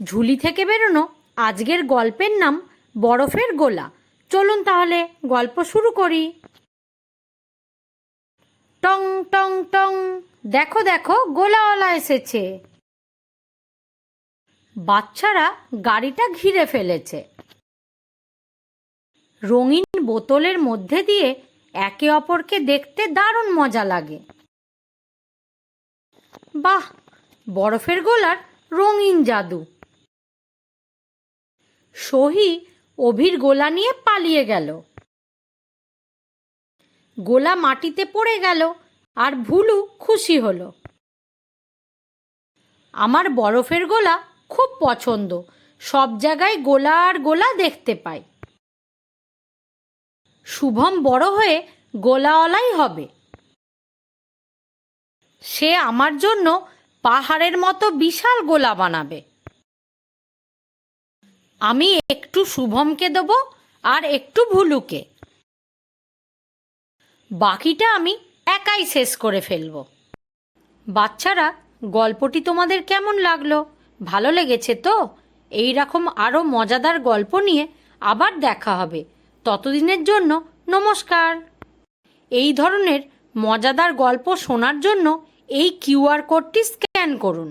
ঝুলি থেকে বেরোনো, আজকের গল্পের নাম বরফের গোলা। চলুন তাহলে গল্প শুরু করি। টং টং টং, দেখো দেখো, গোলাওয়ালা এসেছে। বাচ্চারা গাড়িটা ঘিরে ফেলেছে। রঙিন বোতলের মধ্যে দিয়ে একে অপরকে দেখতে দারুণ মজা লাগে। বাহ, বরফের গোলার রঙিন জাদু। সহি অভির গোলা নিয়ে পালিয়ে গেল। গোলা মাটিতে পড়ে গেল আর ভুলু খুশি হলো। আমার বরফের গোলা খুব পছন্দ, সব জায়গায় গোলা আর গোলা দেখতে পাই। শুভম বড় হয়ে গোলাওয়ালাই হবে। সে আমার জন্য পাহাড়ের মতো বিশাল গোলা বানাবে। আমি একটু শুভমকে দেব আর একটু ভুলুকে। বাকিটা আমি একাই শেষ করে ফেলব। বাচ্চারা, গল্পটি তোমাদের কেমন লাগল? ভালো লেগেছে তো? এই রকম আরও মজাদার গল্প নিয়ে আবার দেখা হবে। ততদিনের জন্য নমস্কার। এই ধরনের মজাদার গল্প শোনার জন্য এই কিউআর কোডটি স্ক্যান করুন।